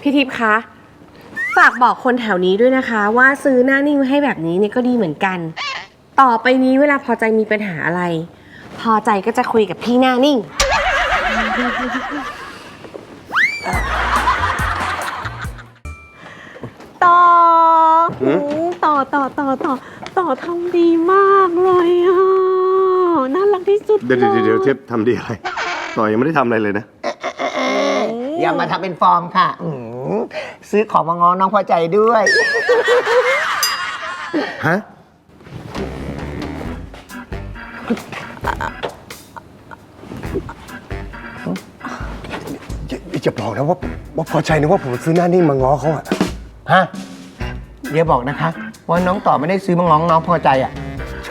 พี่ทิพย์คะ ฝากบอกคนแถวนี้ด้วยนะคะ ว่าซื้อหน้านิ่งมาให้แบบนี้เนี่ยก็ดีเหมือนกัน ต่อไปนี้เวลาพอใจมีปัญหาอะไร พอใจก็จะคุยกับพี่หน้านิ่ง ต่อหืมต่อต่อต่อต่อต่อทำดีมากเลยอะ น่ารักที่สุดเดี๋ยวเดี๋ยวเดี๋ยวเทปทำดีอะไร ต่อยังไม่ได้ทำอะไรเลยนะ อย่ามาทำเป็นฟอร์มค่ะอืมซื้อของมาง้อน้องพอใจด้วย ฮะอย่าอย่าบอกนะว่าว่าพอใจนึกว่าผมซื้อหน้านิ่งมาง้อเขาอะฮะเดี๋ยวบอกนะคะ ว่าน้องต่อไม่ได้ซื้อมาง้องน้องพอใจอะ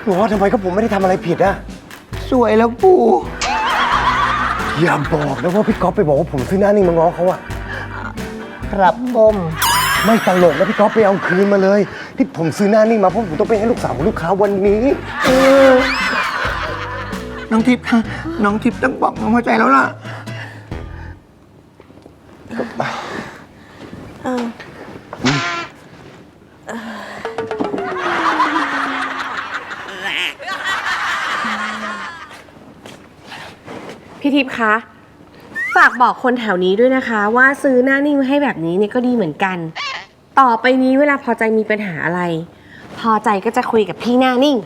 ง้อทำไมก็ผมไม่ได้ทำอะไรผิดอะสวยแล้วปู่ อย่าบอกนะว่าพี่ก๊อฟไปบอกว่าผมซื้อหน้านิ่งมาง้อเขาอะครับผมไม่ตลกนะพี่ก๊อฟไปเอาคืนมาเลย ที่ผมซื้อหน้านิ่งมาเพราะผมต้องไปให้ลูกสาวของลูกค้าวันนี้เออน้องทิพย์ค่ะน้องทิพย์ต้องบอกน้องพอใจแล้วล่ะ พี่ทิพย์คะ ฝากบอกคนแถวนี้ด้วยนะคะ ว่าซื้อหน้านิ่งมาให้แบบนี้เนี่ยก็ดีเหมือนกัน ต่อไปนี้เวลาพอใจมีปัญหาอะไร พอใจก็จะคุยกับพี่หน้านิ่ง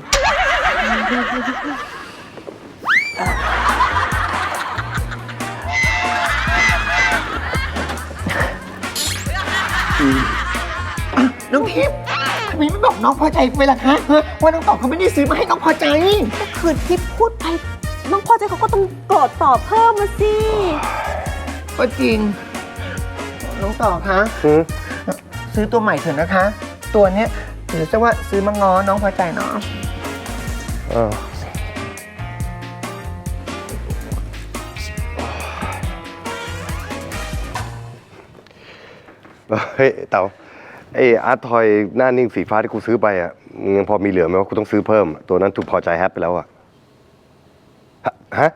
น้องทิพย์ทำไมไม่บอกน้องพอใจไปล่ะคะฮะว่าน้องต่อเขาไม่ได้ซื้อมาให้น้องพอใจ คือที่พูดไป น้องพอใจเขาก็ต้องโกรธตอบเพิ่มมาสิ ก็จริง น้องต่อคะ หือซื้อตัวใหม่เถอะนะคะ ตัวเนี้ยถือซะว่าซื้อมาง้อน้องพอใจเนาะเออเฮ้ยเต๋าไออาร์ตทอยหน้านิ่งสีฟ้าที่กูซื้อไปอะมึงยังพอมีเหลือไหมว่ากูต้องซื้อเพิ่มอะตัวนั้นถูกพอใจแฮปไปแล้วอะ ฮะ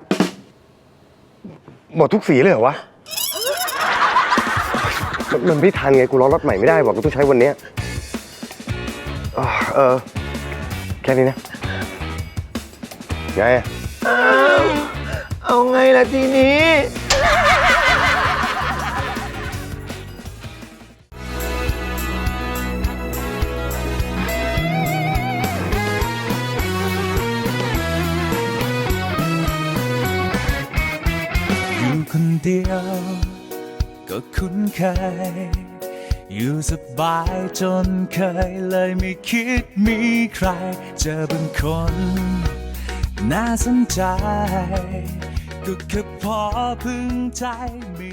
หมดทุกสีเลยเหรอวะมันมันไม่ทันไง กูรอรถใหม่ไม่ได้บอกกูต้องใช้วันเนี้ยอ่าเออ แค่นี้นะไงอะ เอาไงล่ะทีนี้ คนเดียว ก็คุ้นเคย อยู่สบายจนเคยเลยไม่คิดมีใคร เจอบางคน น่าสนใจ ก็แค่พอพึงใจมี